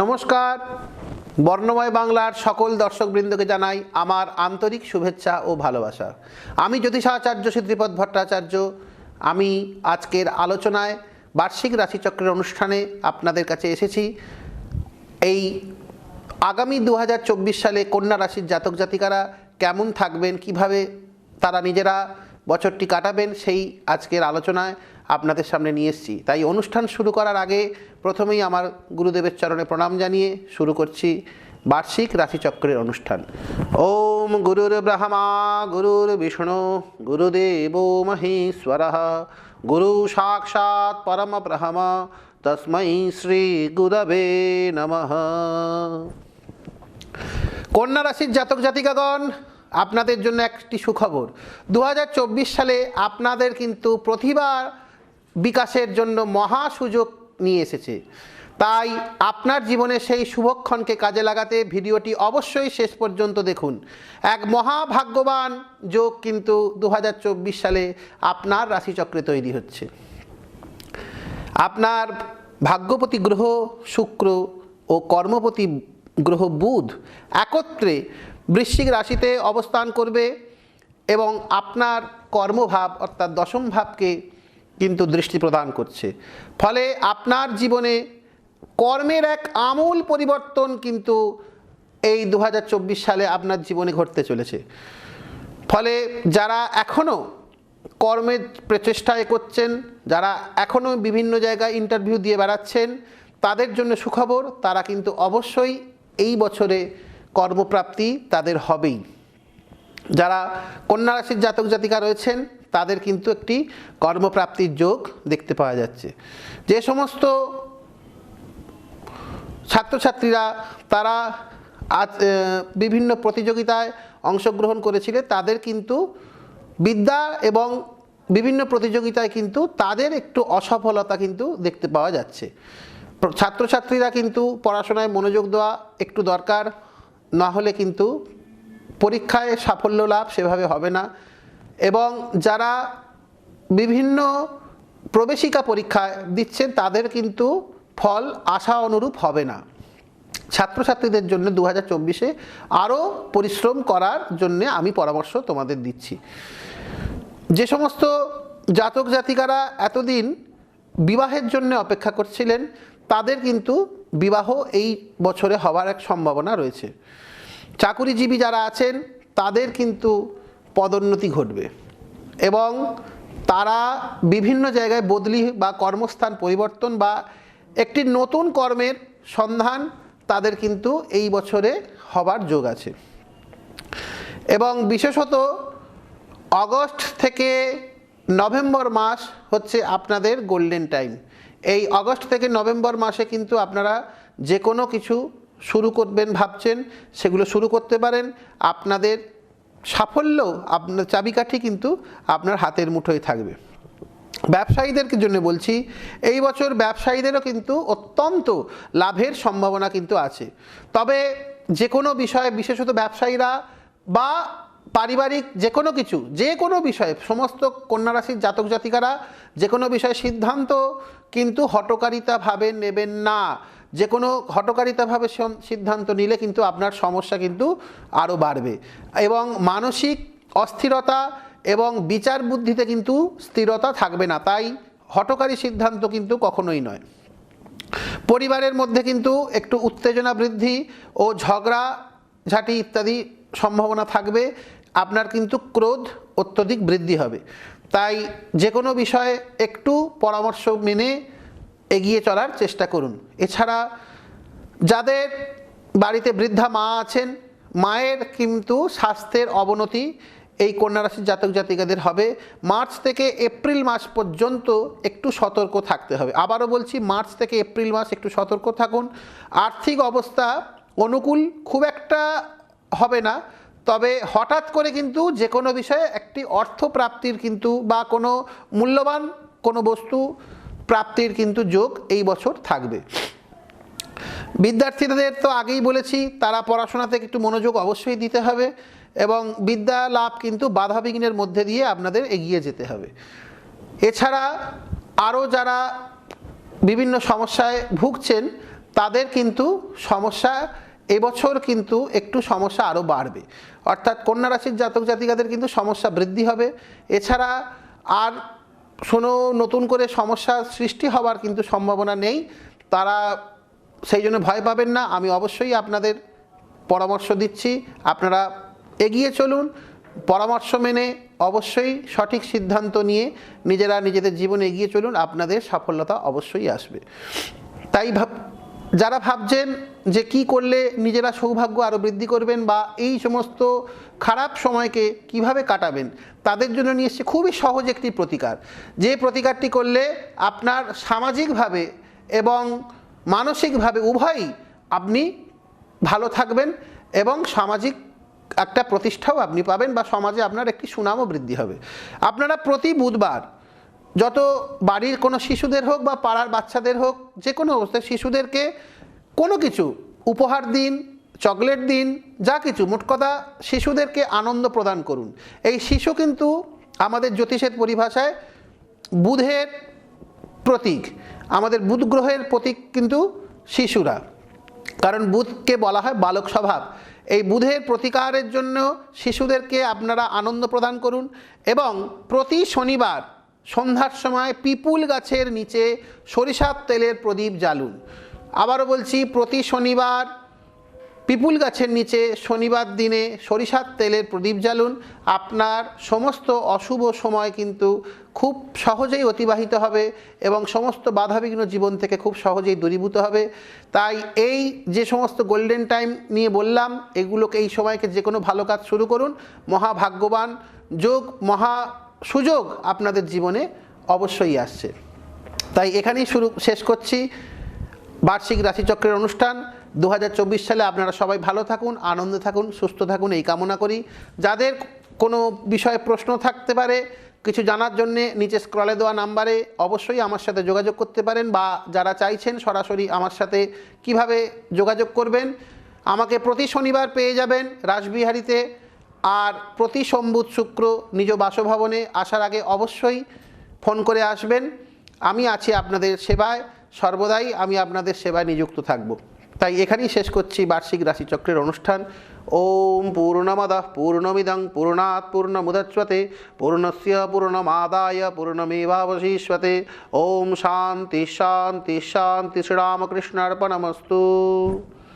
নমস্কার। বর্ণময় বাংলার সকল দর্শকবৃন্দকে জানাই আমার আন্তরিক শুভেচ্ছা ও ভালোবাসা। আমি জ্যোতিষাচার্য সিদ্ধিপদ ভট্টাচার্য। আমি আজকের আলোচনায় বার্ষিক রাশিচক্রের অনুষ্ঠানে আপনাদের কাছে এসেছি। এই আগামী দু হাজার চব্বিশ সালে কন্যা রাশির জাতক জাতিকারা কেমন থাকবেন, কীভাবে তারা নিজেরা বছরটি কাটাবেন, সেই আজকের আলোচনায় আপনাদের সামনে নিয়ে এসেছি। তাই অনুষ্ঠান শুরু করার আগে প্রথমেই আমার গুরুদেবের চরণে প্রণাম জানিয়ে শুরু করছি বার্ষিক রাশিচক্রের অনুষ্ঠান। ওম গুরুর ব্রহ্মা, গুরুর বিষ্ণু, গুরুদেব মহেশ্বর। গুরু সাক্ষাৎ পরম ব্রহ্ম, তস্মৈ শ্রী গুরবে নমঃ। কন্যা রাশির জাতক জাতিকাগণ, আপনাদের জন্য একটি সুখবর। দু হাজার চব্বিশ সালে আপনাদের কিন্তু প্রতিভা বিকাশের জন্য মহা সুযোগ নিয়ে এসেছে। তাই আপনার জীবনে সেই শুভক্ষণকে কাজে লাগাতে ভিডিওটি অবশ্যই শেষ পর্যন্ত দেখুন। এক মহাভাগ্যবান যোগ কিন্তু দু হাজার চব্বিশ সালে আপনার রাশিচক্রে তৈরি হচ্ছে। আপনার ভাগ্যপতি গ্রহ শুক্র ও কর্মপতি গ্রহ বুধ একত্রে বৃশ্চিক রাশিতে অবস্থান করবে এবং আপনার কর্মভাব অর্থাৎ দশম ভাবকে কিন্তু দৃষ্টি প্রদান করছে। ফলে আপনার জীবনে কর্মের এক আমূল পরিবর্তন কিন্তু এই দু হাজার চব্বিশ সালে আপনার জীবনে ঘটতে চলেছে। ফলে যারা এখনও কর্মের প্রচেষ্টায় করছেন যারা এখনও বিভিন্ন জায়গায় ইন্টারভিউ দিয়ে বেড়াচ্ছেন, তাদের জন্য সুখবর, তারা কিন্তু অবশ্যই এই বছরে কর্মপ্রাপ্তি তাদের হবেই। যারা কন্যা রাশির জাতক জাতিকা রয়েছেন তাদের কিন্তু একটি কর্মপ্রাপ্তির যোগ দেখতে পাওয়া যাচ্ছে। যে সমস্ত ছাত্রছাত্রীরা তারা আজ বিভিন্ন প্রতিযোগিতায় অংশগ্রহণ করেছিলেন তাদের কিন্তু বিদ্যা এবং বিভিন্ন প্রতিযোগিতায় কিন্তু তাদের একটু অসফলতা কিন্তু দেখতে পাওয়া যাচ্ছে। ছাত্রছাত্রীরা কিন্তু পড়াশোনায় মনোযোগ দেওয়া একটু দরকার, না হলে কিন্তু পরীক্ষায় সাফল্য লাভ সেভাবে হবে না। এবং যারা বিভিন্ন প্রবেশিকা পরীক্ষা দিচ্ছেন, তাদের কিন্তু ফল আশা অনুরূপ হবে না। ছাত্রছাত্রীদের জন্য দু হাজার চব্বিশে আরও পরিশ্রম করার জন্যে আমি পরামর্শ তোমাদের দিচ্ছি। যে সমস্ত জাতক জাতিকারা এতদিন বিবাহের জন্য অপেক্ষা করছিলেন, তাদের কিন্তু বিবাহ এই বছরে হওয়ার এক সম্ভাবনা রয়েছে। চাকুরিজীবী যারা আছেন, তাদের কিন্তু পদোন্নতি ঘটবে। এবং তারা বিভিন্ন জায়গায় বদলি বা কর্মস্থান পরিবর্তন বা একটি নতুন কর্মের সন্ধান তাদের কিন্তু এই বছরে হবার যোগ আছে। এবং বিশেষত অগস্ট থেকে নভেম্বর মাস হচ্ছে আপনাদের গোল্ডেন টাইম। এই অগস্ট থেকে নভেম্বর মাসে কিন্তু আপনারা যে কোনো কিছু শুরু করবেন, ভাবছেন, সেগুলো শুরু করতে পারেন। আপনাদের সাফল্য আপনার চাবিকাঠি কিন্তু আপনার হাতের মুঠোয় থাকবে। ব্যবসায়ীদের জন্য বলছি, এই বছর ব্যবসায়ীদেরও কিন্তু অত্যন্ত লাভের সম্ভাবনা কিন্তু আছে। তবে যে কোনো বিষয়ে, বিশেষত ব্যবসায়ীরা বা পারিবারিক যে কোনো কিছু যে কোনো বিষয়ে, সমস্ত কন্যা রাশির জাতক জাতিকারা যে কোনো বিষয়ে সিদ্ধান্ত কিন্তু হটকারিতাভাবে নেবেন না। যে কোনো হটকারিতাভাবে সিদ্ধান্ত নিলে কিন্তু আপনার সমস্যা কিন্তু আরও বাড়বে। এবং মানসিক অস্থিরতা এবং বিচার বুদ্ধিতে কিন্তু স্থিরতা থাকবে না, তাই হটকারী সিদ্ধান্ত কিন্তু কখনোই নয়। পরিবারের মধ্যে কিন্তু একটু উত্তেজনা বৃদ্ধি ও ঝগড়া ঝাঁটি ইত্যাদি সম্ভাবনা থাকবে। আপনার কিন্তু ক্রোধ অত্যধিক বৃদ্ধি হবে। তাই যে কোনো বিষয়ে একটু পরামর্শ মেনে এগিয়ে চলার চেষ্টা করুন। এছাড়া যাদের বাড়িতে বৃদ্ধা মা আছেন, মায়ের কিন্তু স্বাস্থ্যের অবনতি এই কন্যা রাশির জাতক জাতিকাদের হবে। মার্চ থেকে এপ্রিল মাস পর্যন্ত একটু সতর্ক থাকতে হবে। আবারও বলছি, মার্চ থেকে এপ্রিল মাস একটু সতর্ক থাকুন। আর্থিক অবস্থা অনুকূল, খুব একটা হবে না। তবে হঠাৎ করে কিন্তু যে কোনো বিষয়ে একটি অর্থ প্রাপ্তির কিন্তু বা কোনো মূল্যবান কোনো বস্তু প্রাপ্তির কিন্তু যোগ এই বছর থাকবে। বিদ্যার্থীদের তো আগেই বলেছি, তারা পড়াশোনাতে একটু মনোযোগ অবশ্যই দিতে হবে এবং বিদ্যা লাভ কিন্তু বাধাবিঘ্নের মধ্যে দিয়ে আপনাদের এগিয়ে যেতে হবে। এছাড়া আরও যারা বিভিন্ন সমস্যায় ভুগছেন, তাদের কিন্তু সমস্যা এবছর কিন্তু একটু সমস্যা আরও বাড়বে। অর্থাৎ কন্যা রাশির জাতক জাতিকাদের কিন্তু সমস্যা বৃদ্ধি হবে। এছাড়া আর শোনো, নতুন করে সমস্যা সৃষ্টি হওয়ার কিন্তু সম্ভাবনা নেই। তারা সেই জন্য ভয় পাবেন না। আমি অবশ্যই আপনাদের পরামর্শ দিচ্ছি। আপনারা এগিয়ে চলুন। পরামর্শ মেনে অবশ্যই সঠিক সিদ্ধান্ত নিয়ে নিজেরা নিজেদের জীবনে এগিয়ে চলুন। আপনাদের সফলতা অবশ্যই আসবে। তাই ভাব যারা ভাবছেন যে কি করলে নিজেরা সৌভাগ্য আরও বৃদ্ধি করবেন বা এই সমস্ত খারাপ সময়কে কীভাবে কাটাবেন, তাদের জন্য নিয়ে এসছে খুবই সহজ একটি প্রতিকার। যে প্রতিকারটি করলে আপনার সামাজিকভাবে এবং মানসিকভাবে উভয়ই আপনি ভালো থাকবেন এবং সামাজিক একটা প্রতিষ্ঠাও আপনি পাবেন বা সমাজে আপনার একটি সুনামও বৃদ্ধি হবে। আপনারা প্রতি বুধবার যত বাড়ির কোনো শিশুদের হোক বা পাড়ার বাচ্চাদের হোক, যে কোনো অবস্থায় শিশুদেরকে কোনো কিছু, উপহার দিন, চকলেট দিন, যা কিছু, মোট কথা শিশুদেরকে আনন্দ প্রদান করুন। এই শিশু কিন্তু আমাদের জ্যোতিষের পরিভাষায় বুধের প্রতীক। আমাদের বুধ গ্রহের প্রতীক কিন্তু শিশুরা। কারণ বুধকে বলা হয় বালক স্বভাব। এই বুধের প্রতিকারের জন্য শিশুদেরকে আপনারা আনন্দ প্রদান করুন এবং প্রতি শনিবার সন্ধ্যার সময় পিপুল গাছের নিচে সরিষার তেলের প্রদীপ জ্বালুন। আবারও বলছি, প্রতি শনিবার পিপুল গাছের নিচে শনিবার দিনে সরিষার তেলের প্রদীপ জ্বালুন। আপনার সমস্ত অশুভ সময় কিন্তু খুব সহজেই অতিবাহিত হবে এবং সমস্ত বাধাবিঘ্ন জীবন থেকে খুব সহজেই দূরীভূত হবে। তাই এই যে সমস্ত গোল্ডেন টাইম নিয়ে বললাম, এগুলোকে এই সময়কে যে কোনো ভালো কাজ শুরু করুন। মহাভাগ্যবান যোগ, মহা সুযোগ আপনাদের জীবনে অবশ্যই আসছে। তাই এখানেই শুরু, শেষ করছি। বার্ষিক রাশিচক্রের অনুষ্ঠান। দু হাজার চব্বিশ সালে আপনারা সবাই ভালো থাকুন, আনন্দে থাকুন, সুস্থ থাকুন, এই কামনা করি। যাদের কোনো বিষয়ে প্রশ্ন থাকতে পারে, কিছু জানার জন্যে নিচে স্ক্রলে দেওয়া নাম্বারে অবশ্যই আমার সাথে যোগাযোগ করতে পারেন বা যারা চাইছেন সরাসরি আমার সাথে কীভাবে যোগাযোগ করবেন, আমাকে প্রতি শনিবার পেয়ে যাবেন রাসবিহারীতে। আর প্রতি সম্বুধ শুক্র নিজ বাসভবনে আসার আগে অবশ্যই ফোন করে আসবেন। আমি আছি আপনাদের সেবায়, সর্বদাই আমি আপনাদের সেবায় নিযুক্ত থাকব। তাই এখানেই শেষ করছি বার্ষিক রাশিচক্রের অনুষ্ঠান। ওম পূর্ণমদঃ পূর্ণমিদং পূর্ণাৎ পূর্ণমুদচ্যতে পূর্ণস্য পূর্ণমাদায় পূর্ণমেবাবশিষ্যতে। ওম শান্তি শান্তি শান্তি, শ্রীরামকৃষ্ণার্পণমস্তু।